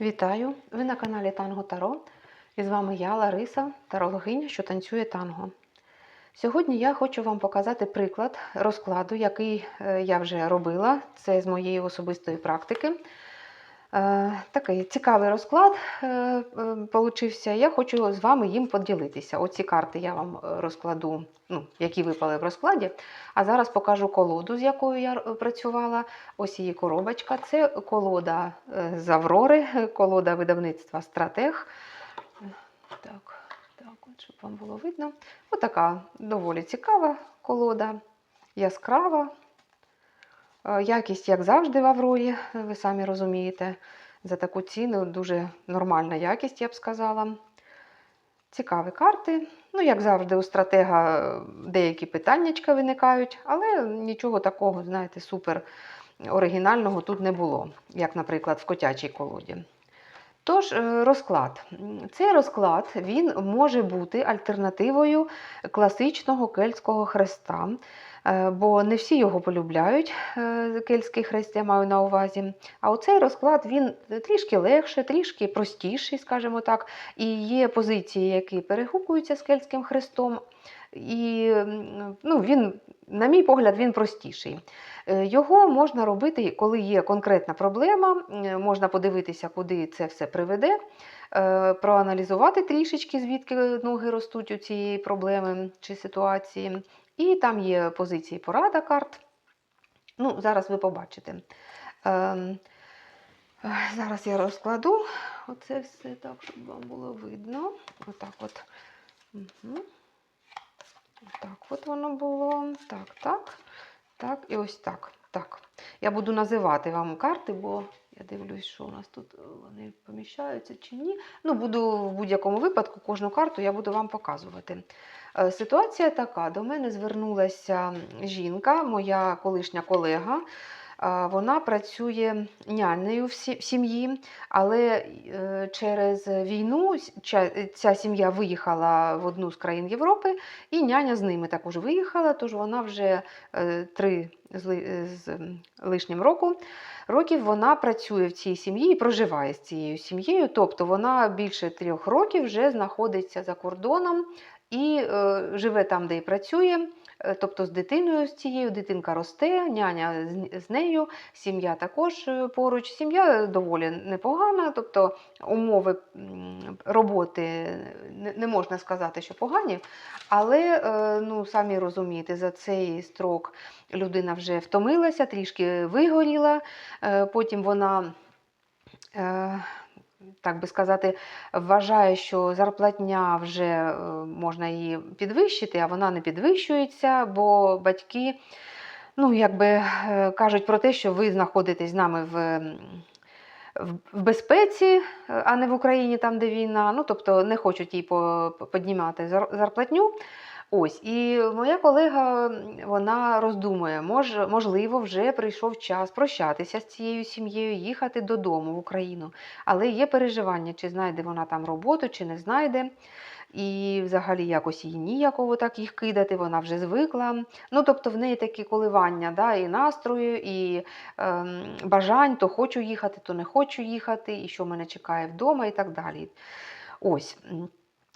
Вітаю! Ви на каналі Танго Таро. І з вами я, Лариса, тарологиня, що танцює танго. Сьогодні я хочу вам показати приклад розкладу, який е, я вже робила. Це з моєї особистої практики. Е, Такий цікавий розклад е, е, получився. Я хочу з вами їм поділитися. Оці карти я вам розкладу, ну, які випали в розкладі. А зараз покажу колоду, з якою я працювала. Ось її коробочка. Це колода з Аврори, колода видавництва Стратег. Так, так, щоб вам було видно. Отака доволі цікава колода, яскрава. Е, Якість, як завжди, в Аврорі, ви самі розумієте. За таку ціну дуже нормальна якість, я б сказала. Цікаві карти. Ну, як завжди, у стратега е, деякі питаннячка виникають, але нічого такого, знаєте, супер оригінального тут не було, як, наприклад, в котячій колоді. Тож, е, розклад. Цей розклад він може бути альтернативою класичного кельтського хреста, е, бо не всі його полюбляють, е, кельтський хрест я маю на увазі. А оцей розклад він трішки легше, трішки простіший, скажімо так. І є позиції, які перегукуються з кельтським хрестом. І ну, він, на мій погляд, він простіший. Е, Його можна робити, коли є конкретна проблема, е, можна подивитися, куди це все приведе, е, проаналізувати трішечки, звідки ноги ростуть у цієї проблеми чи ситуації. І там є позиції порада карт. Ну, зараз ви побачите. Ем, Зараз я розкладу оце все так, щоб вам було видно. Отак от. Угу. Так, от воно було. Так, так, так, і ось так. Так. Я буду називати вам карти, бо я дивлюсь, що у нас тут е, вони поміщаються чи ні. Ну, буду в будь-якому випадку кожну карту я буду вам показувати. Е, Ситуація така: до мене звернулася жінка, моя колишня колега. Вона працює нянею в сім'ї, але е, через війну ця сім'я виїхала в одну з країн Європи, і няня з ними також виїхала, тож вона вже е, три з лишнім року. Років вона працює в цій сім'ї і проживає з цією сім'єю. Тобто вона більше трьох років вже знаходиться за кордоном і е, живе там, де і працює. Е, Тобто з дитиною з цією дитинка росте, няня з- нею, сім'я також е, поруч. Сім'я доволі непогана, тобто умови роботи не, можна сказати, що погані, але е, ну, самі розумієте, за цей строк людина вже втомилася, трішки вигоріла. Е, Потім вона. Так би сказати, вважає, що зарплатня вже е, можна її підвищити, а вона не підвищується, бо батьки ну, якби, е, кажуть про те, що ви знаходитесь з нами в, в- безпеці, е, а не в Україні, там, де війна. Ну, тобто не хочуть їй по- по- зарплатню. Ось, і моя колега вона роздумує, мож, можливо, вже прийшов час прощатися з цією сім'єю, їхати додому в Україну. Але є переживання, чи знайде вона там роботу, чи не знайде. І взагалі якось їй ніяково так їх кидати, вона вже звикла. Ну, тобто в неї такі коливання, да, і настрою, і ем, бажань, то хочу їхати, то не хочу їхати, і що мене чекає вдома, і так далі. Ось.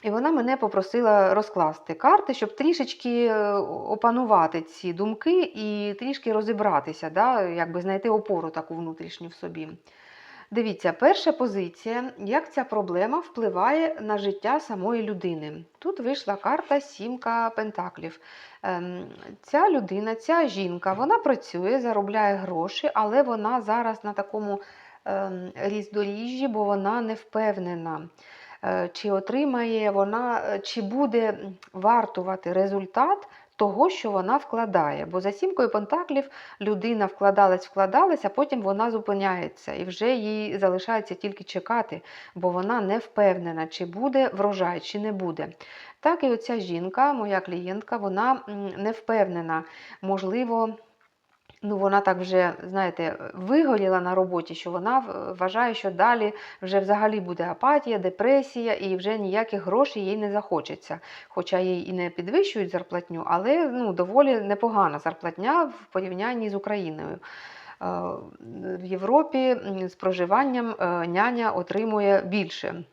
І вона мене попросила розкласти карти, щоб трішечки е, опанувати ці думки і трішки розібратися, да, якби знайти опору таку внутрішню в собі. Дивіться, перша позиція, як ця проблема впливає на життя самої людини. Тут вийшла карта Сімка Пентаклів. Ем, Ця людина, ця жінка, вона працює, заробляє гроші, але вона зараз на такому ем, різдоріжжі, бо вона не впевнена. Е, Чи отримає вона, е, чи буде вартувати результат того, що вона вкладає. Бо за сімкою пентаклів людина вкладалась, вкладалась, а потім вона зупиняється і вже їй залишається тільки чекати, бо вона не впевнена, чи буде врожай, чи не буде. Так і оця жінка, моя клієнтка, вона не впевнена. Можливо, ну вона так вже, знаєте, вигоріла на роботі, що вона вважає, що далі вже взагалі буде апатія, депресія, і вже ніяких грошей їй не захочеться. Хоча їй і не підвищують зарплатню, але ну, доволі непогана зарплатня в порівнянні з Україною. в Європі з проживанням е, няня отримує більше.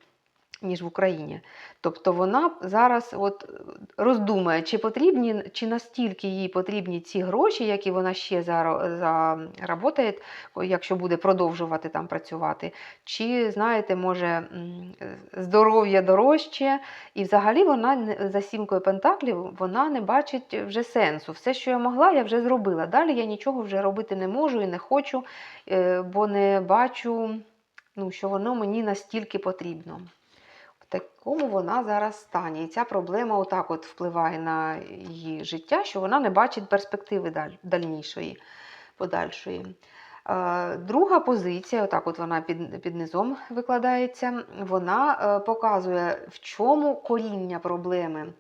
Ніж в Україні. Тобто вона зараз от роздумає, чи потрібні, чи настільки їй потрібні ці гроші, які вона ще заработає, якщо буде продовжувати там працювати, чи, знаєте, може здоров'я дорожче, і взагалі вона за сімкою пентаклів вона не бачить вже сенсу. Все, що я могла, я вже зробила. Далі я нічого вже робити не можу і не хочу, е, бо не бачу, ну, що воно мені настільки потрібно. Такому вона зараз стані. І ця проблема отак от впливає на її життя, що вона не бачить перспективи даль- дальнішої, подальшої. Е, Друга позиція, отак от вона під, під низом викладається, вона е, показує, в чому коріння проблеми,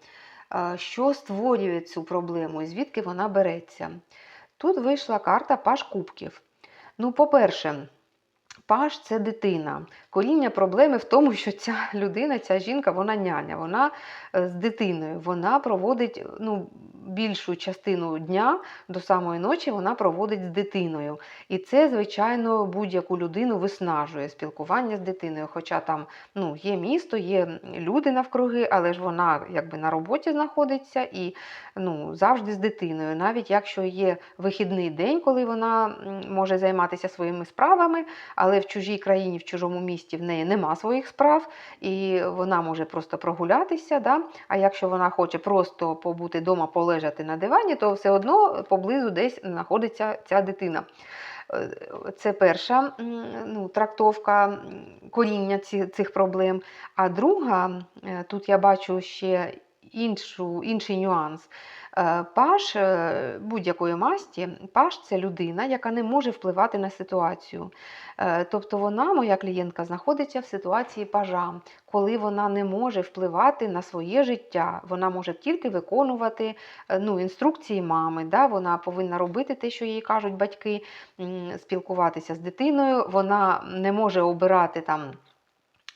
е, що створює цю проблему і звідки вона береться. Тут вийшла карта Паш Кубків. Ну, по-перше, Паш це дитина. Коріння проблеми в тому, що ця людина, ця жінка, вона няня, вона е, з дитиною. Вона проводить ну, більшу частину дня до самої ночі вона проводить з дитиною. І це, звичайно, будь-яку людину виснажує спілкування з дитиною. Хоча там ну, є місто, є люди навкруги, але ж вона якби на роботі знаходиться і ну, завжди з дитиною. Навіть якщо є вихідний день, коли вона може займатися своїми справами, але в чужій країні, в чужому місті в неї нема своїх справ, і вона може просто прогулятися. Да? А якщо вона хоче просто побути вдома, полежати на дивані, то все одно поблизу десь знаходиться ця дитина. Е, Це перша ну, трактовка коріння цих проблем. А друга, е, тут я бачу ще іншу, інший нюанс. Е, Паш е, будь-якої масті, паш це людина, яка не може впливати на ситуацію. Е, Тобто вона, моя клієнтка, знаходиться в ситуації пажа, коли вона не може впливати на своє життя. Вона може тільки виконувати ну, інструкції мами. Да? Вона повинна робити те, що їй кажуть батьки, спілкуватися з дитиною. Вона не може обирати там.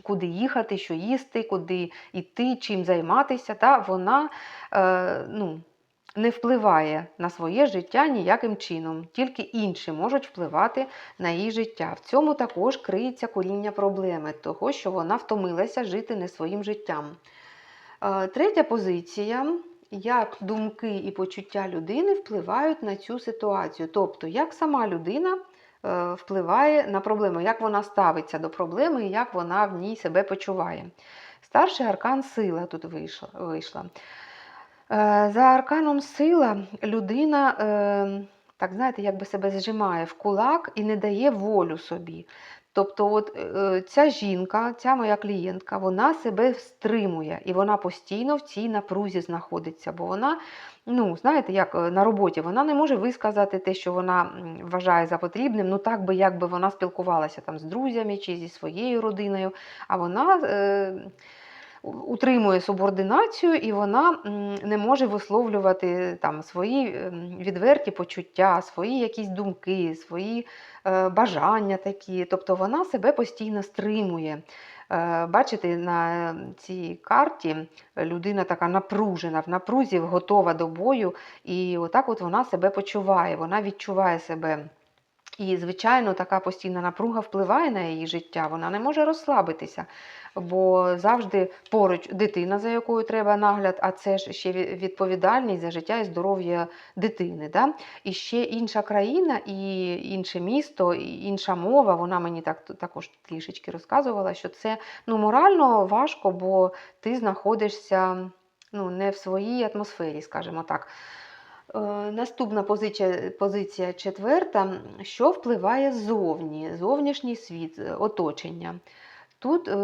Куди їхати, що їсти, куди йти, чим займатися, та вона е, ну, не впливає на своє життя ніяким чином, тільки інші можуть впливати на її життя. В цьому також криється коріння проблеми, того, що вона втомилася жити не своїм життям. Е, Третя позиція. Як думки і почуття людини впливають на цю ситуацію. Тобто, як сама людина впливає на проблему, як вона ставиться до проблеми і як вона в ній себе почуває. Старший аркан сила тут вийшла. Е, За арканом сила людина, е, так знаєте, якби себе зжимає в кулак і не дає волю собі. Тобто, от е, ця жінка, ця моя клієнтка, вона себе стримує і вона постійно в цій напрузі знаходиться, бо вона, ну, знаєте, як е, на роботі, вона не може висказати те, що вона вважає за потрібним, ну так би якби вона спілкувалася там з друзями чи зі своєю родиною, а вона. Е, утримує субординацію, і вона не може висловлювати там свої ем, відверті почуття, свої якісь думки, свої е, бажання такі. Тобто вона себе постійно стримує. Е, Бачите, на цій карті людина така напружена, в напрузі, готова до бою, і отак от вона себе почуває, вона відчуває себе. І, звичайно, така постійна напруга впливає на її життя, вона не може розслабитися, бо завжди поруч дитина, за якою треба нагляд, а це ж ще відповідальність за життя і здоров'я дитини. Да? І ще інша країна, і інше місто, і інша мова. Вона мені так також трішечки розказувала, що це ну, морально важко, бо ти знаходишся ну, не в своїй атмосфері, скажімо так. Е, Наступна позиція, позиція четверта, що впливає ззовні, зовнішній світ, е, оточення. Тут е,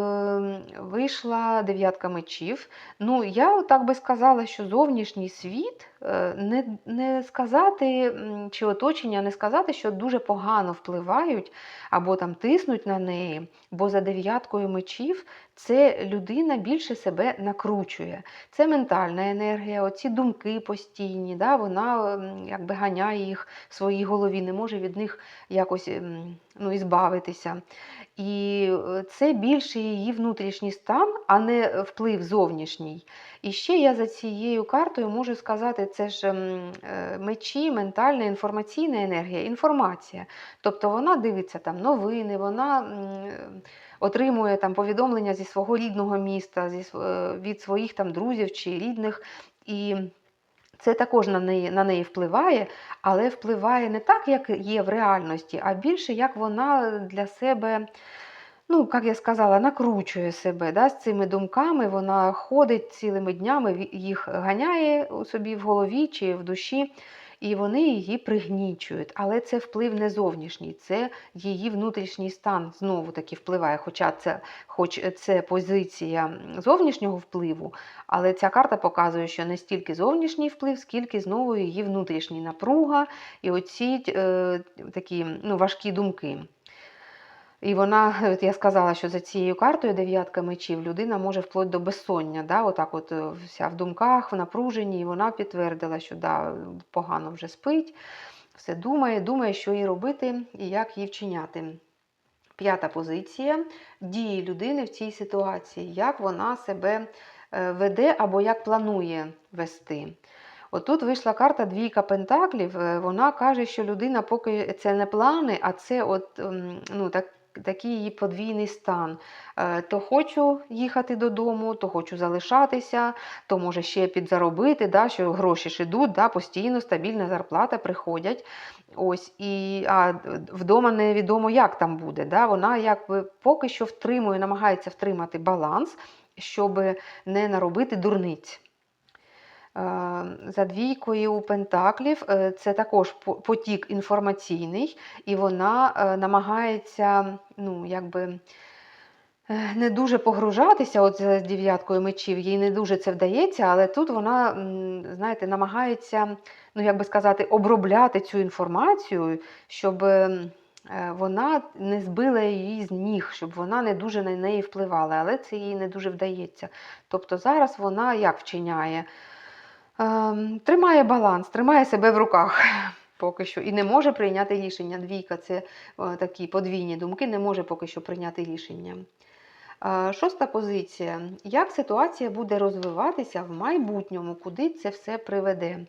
вийшла дев'ятка мечів. Ну, я так би сказала, що зовнішній світ не, не сказати, чи оточення, не сказати, що дуже погано впливають або там тиснуть на неї, бо за дев'яткою мечів це людина більше себе накручує. Це ментальна енергія, оці думки постійні, да, вона якби ганяє їх в своїй голові, не може від них якось ну, ізбавитися. І е, це більше її внутрішній стан, а не вплив зовнішній. І ще я за цією картою можу сказати це ж е, мечі, ментальна, інформаційна енергія, інформація. Тобто вона дивиться там новини, вона отримує там повідомлення зі свого рідного міста, е, від своїх там друзів чи рідних. І це також на неї, на неї впливає, але впливає не так, як є в реальності, а більше як вона для себе, ну, як я сказала, накручує себе да, з цими думками. Вона ходить цілими днями, їх ганяє собі в голові чи в душі. І вони її пригнічують, але це вплив не зовнішній, це її внутрішній стан знову таки впливає. Хоча це, хоч це позиція зовнішнього впливу, але ця карта показує, що не стільки зовнішній вплив, скільки знову її внутрішній напруга і оці е, такі ну, важкі думки. І вона, от я сказала, що за цією картою дев'ятка мечів людина може вплоть до безсоння, да, отак от е, вся в думках, в напруженні, і вона підтвердила, що да, погано вже спить, все думає, думає, що їй робити і як їй вчиняти. П'ята позиція дії людини в цій ситуації, як вона себе е, веде або як планує вести. Отут вийшла карта Двійка Пентаклів. е, Вона каже, що людина поки це не плани, а це от, ну, так, такий її подвійний стан. Е, То хочу їхати додому, то хочу залишатися, то може ще підзаробити, да, що гроші ж ідуть, да, постійно стабільна зарплата приходять. Ось, і, а вдома невідомо, як там буде. Да? Вона якби поки що втримує, намагається втримати баланс, щоб не наробити дурниць. Е, За двійкою пентаклів е, це також потік інформаційний, і вона е, намагається ну, якби, е, не дуже погружатися от за дев'яткою мечів, їй не дуже це вдається, але тут вона, знаєте, намагається, ну як би сказати, обробляти цю інформацію, щоб ем, вона не збила її з ніг, щоб вона не дуже на неї впливала, але це їй не дуже вдається. Тобто зараз вона як вчиняє? Ем, Тримає баланс, тримає себе в руках поки що і не може прийняти рішення. Двійка це е, такі подвійні думки, не може поки що прийняти рішення. Е, Шоста позиція. Як ситуація буде розвиватися в майбутньому, куди це все приведе?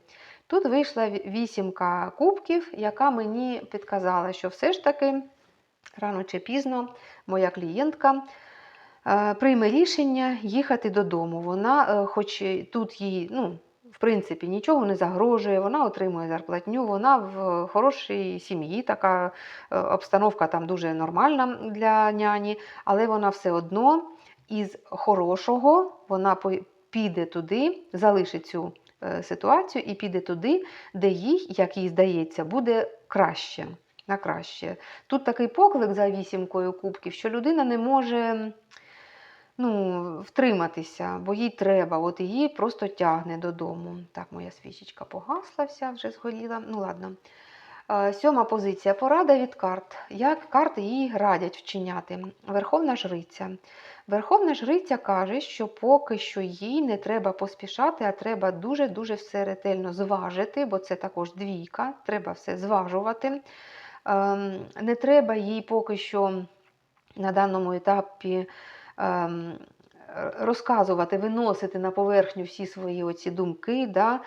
Тут вийшла вісімка кубків, яка мені підказала, що все ж таки рано чи пізно моя клієнтка е, прийме рішення їхати додому. Вона, хоч тут їй, ну, в принципі, нічого не загрожує, вона отримує зарплатню, вона в хорошій сім'ї, така е, обстановка там дуже нормальна для няні, але вона все одно із хорошого вона піде туди, залишить цю е, ситуацію і піде туди, де їй, як їй здається, буде краще. На краще. Тут такий поклик за вісімкою кубків, що людина не може ну, втриматися, бо їй треба, от її просто тягне додому. Так, моя свічечка погасла, вся вже згоріла. Ну ладно. Е, Сьома позиція. Порада від карт. Як карти їй радять вчиняти? Верховна жриця. Верховна жриця каже, що поки що їй не треба поспішати, а треба дуже-дуже все ретельно зважити, бо це також двійка, треба все зважувати. Ем, Не треба їй поки що на даному етапі розказувати, виносити на поверхню всі свої оці думки. Да?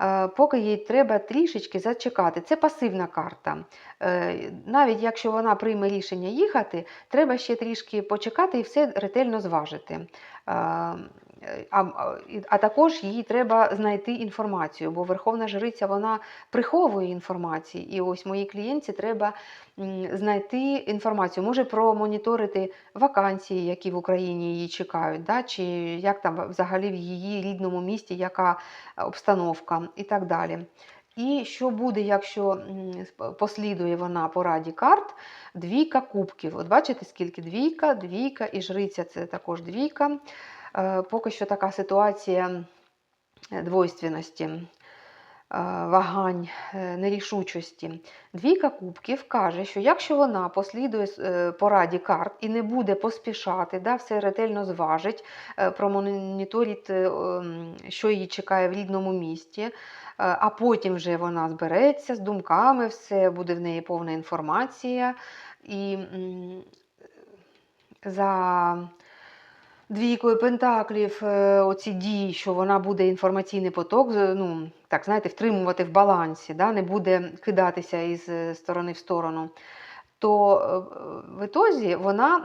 Е, Поки їй треба трішечки зачекати. Це пасивна карта. Е, Навіть якщо вона прийме рішення їхати, треба ще трішки почекати і все ретельно зважити. А, а- також їй треба знайти інформацію, бо Верховна Жриця вона приховує інформацію. І ось моїй клієнтці треба знайти інформацію, може промоніторити вакансії, які в Україні її чекають, да? чи як там взагалі в її рідному місті, яка обстановка і так далі. І що буде, якщо послідує вона по раді карт, двійка кубків. От бачите, скільки двійка, двійка і жриця це також двійка. Е, Поки що така ситуація е, двойственності, е, вагань, нерішучості. Двійка кубків каже, що якщо вона послідує е, пораді карт і не буде поспішати, да, все ретельно зважить, е, промоніторить, е, що її чекає в рідному місті, а потім вже вона збереться з думками, все буде в неї повна інформація. І за двійкою пентаклів е, оці дії, що вона буде інформаційний поток, ну, так, знаєте, втримувати в балансі, да, не буде кидатися із е, сторони в сторону. То е, в ітозі вона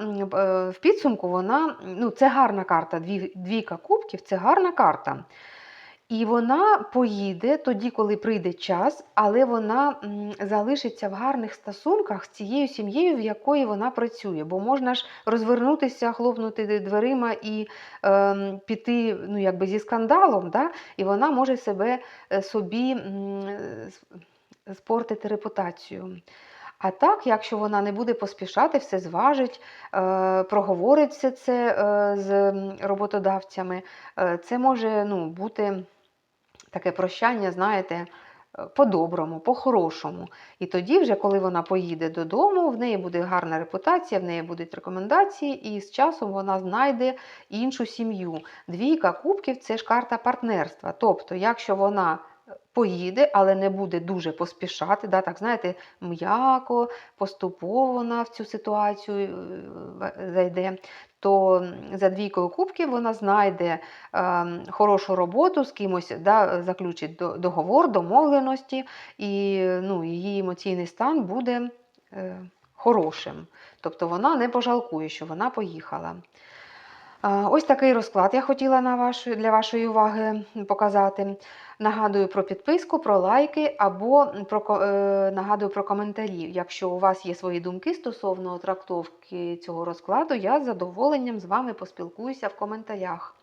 в підсумку вона, ну, це гарна карта. Дві, двійка кубків це гарна карта. І вона поїде тоді, коли прийде час, але вона залишиться в гарних стосунках з цією сім'єю, в якої вона працює. Бо можна ж розвернутися, хлопнути дверима і ем, піти ну, якби зі скандалом, да? і вона може себе е, собі спортити репутацію. А так, якщо вона не буде поспішати, все зважить, е, проговорить все це е, з роботодавцями, е, це може ну, бути таке прощання, знаєте, е, по-доброму, по-хорошому. І тоді, вже, коли вона поїде додому, в неї буде гарна репутація, в неї будуть рекомендації, і з часом вона знайде іншу сім'ю. Двійка кубків це ж карта партнерства. Тобто, якщо вона поїде, але не буде дуже поспішати, да, так знаєте, м'яко, поступово вона в цю ситуацію е, зайде, то за двійкою кубків вона знайде ем, хорошу роботу з кимось, да, заключить договор, домовленості, і ну, її емоційний стан буде е, хорошим. Тобто вона не пожалкує, що вона поїхала. Ось такий розклад я хотіла на вашу, для вашої уваги показати. Нагадую про підписку, про лайки або про, е, нагадую про коментарі. Якщо у вас є свої думки стосовно трактовки цього розкладу, я з задоволенням з вами поспілкуюся в коментарях.